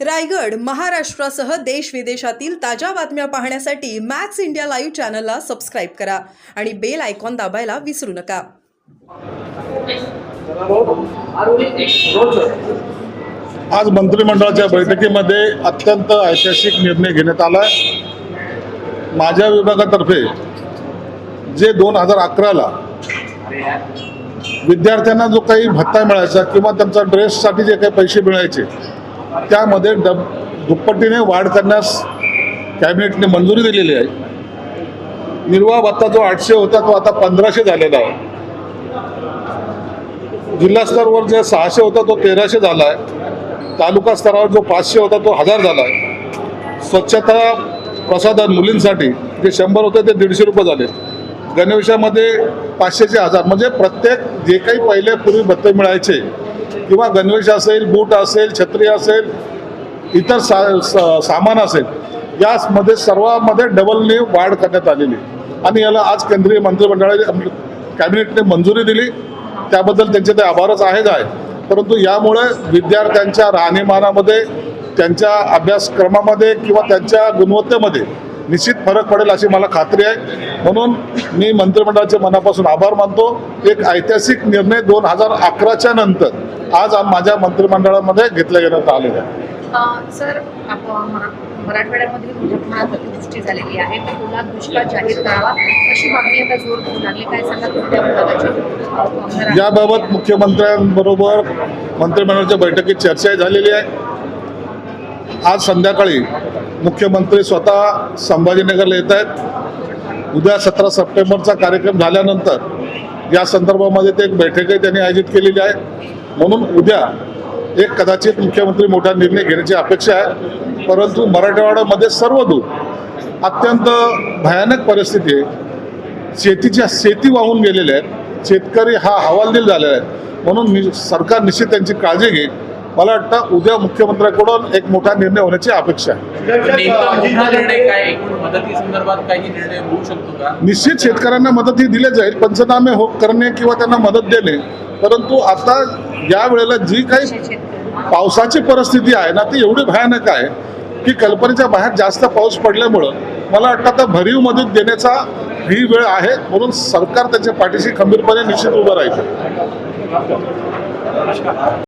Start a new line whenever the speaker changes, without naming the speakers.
रायगड महाराष्ट्रासह देश विदेशातील ताज्या बातम्या पाहण्यासाठी मॅक्स इंडिया लाईव्ह चॅनलला सबस्क्राईब करा आणि बेल आयकॉन दाबायला विसरू नका.
आज मंत्रिमंडळाच्या बैठकीमध्ये अत्यंत ऐतिहासिक निर्णय घेण्यात आला माझ्या विभागातर्फे जे दोन हजार अकराला विद्यार्थ्यांना जो काही भत्ता मिळायचा किंवा त्यांचा ड्रेससाठी जे काही पैसे मिळायचे त्यामध्ये डब दुप्पटीने वाढ करण्यास कॅबिनेटने मंजुरी दिलेली आहे. निर्वाह भत्ता जो आठशे होता तो आता पंधराशे झालेला आहे. जिल्हा स्तरावर जे सहाशे होता तो तेराशे झाला आहे. तालुका स्तरावर जो पाचशे होता तो हजार झाला आहे. स्वच्छता प्रसाधन मुलींसाठी जे शंभर होते ते दीडशे रुपये झाले. गणवेशामध्ये पाचशेचे हजार. म्हणजे प्रत्येक जे काही पहिले पूर्वी भत्ते मिळायचे किंवा गणवेश असेल बूट असेल छत्री असेल इतर सा स- सामान असेल यामध्ये सर्वामध्ये डबलने वाढ करण्यात आलेली आणि याला आज केंद्रीय मंत्रिमंडळाने कॅबिनेटने मंजुरी दिली. त्याबद्दल त्यांचे ते आभारच आहेच आहे परंतु यामुळे विद्यार्थ्यांच्या राहणीमानामध्ये त्यांच्या अभ्यासक्रमामध्ये किंवा त्यांच्या गुणवत्तेमध्ये निश्चित फरक पडेल अशी मला खात्री आहे. म्हणून मी मंत्रिमंडळाचे मनापासून आभार मानतो. एक ऐतिहासिक निर्णय दोन हजार अकराच्या नंतर आज माझ्या मंत्रिमंडळामध्ये घेतला घेण्यात आलेला. आहे
अ, सर आपण मरा- मराठवाड्यामध्ये मोठ्या प्रमाणात अतिवृष्टी झालेली आहे. तर ओला दुष्काळ जाहीर करावा? अशी मागणी आता जोर धरू लागली. काय सांगा कोणत्या विभागाची अ, आमदार आहेत?
याबाबत मुख्यमंत्र्यांबरोबर मंत्रिमंडळाच्या बैठकीत चर्चा झालेली आहे. आज संध्याकाळी मुख्यमंत्री स्वतः संभाजीनगरला येत आहेत. उद्या सतरा सप्टेंबरचा कार्यक्रम झाल्यानंतर या संदर्भामध्ये ते एक बैठकही त्यांनी आयोजित केलेली आहे. म्हणून उद्या एक कदाचित मुख्यमंत्री मोठा निर्णय घेण्याची अपेक्षा आहे. परंतु मराठवाड्यामध्ये सर्व दूर अत्यंत भयानक परिस्थिती आहे. शेतीच्या शेती वाहून गेलेल्या आहेत. शेतकरी हा हवालदिल झालेला आहे. म्हणून नि सरकार निश्चित त्यांची काळजी घेईल. मला वाटतं उद्या मुख्यमंत्र्यांकडून एक मोठा निर्णय होण्याची अपेक्षा आहे. निश्चित शेतकऱ्यांना मदत ही दिली जाईल. पंचनामे हो करणे किंवा त्यांना मदत देणे परंतु आता या वेळेला जी काही पावसाची परिस्थिती आहे ना ती एवढी भयानक आहे की कल्पनेच्या बाहेर जास्त पाऊस पडल्यामुळं मला वाटतं आता भरीव मदत देण्याचा ही वेळ आहे म्हणून सरकार त्याच्या पाठीशी खंबीरपणे निश्चित उभं राहील.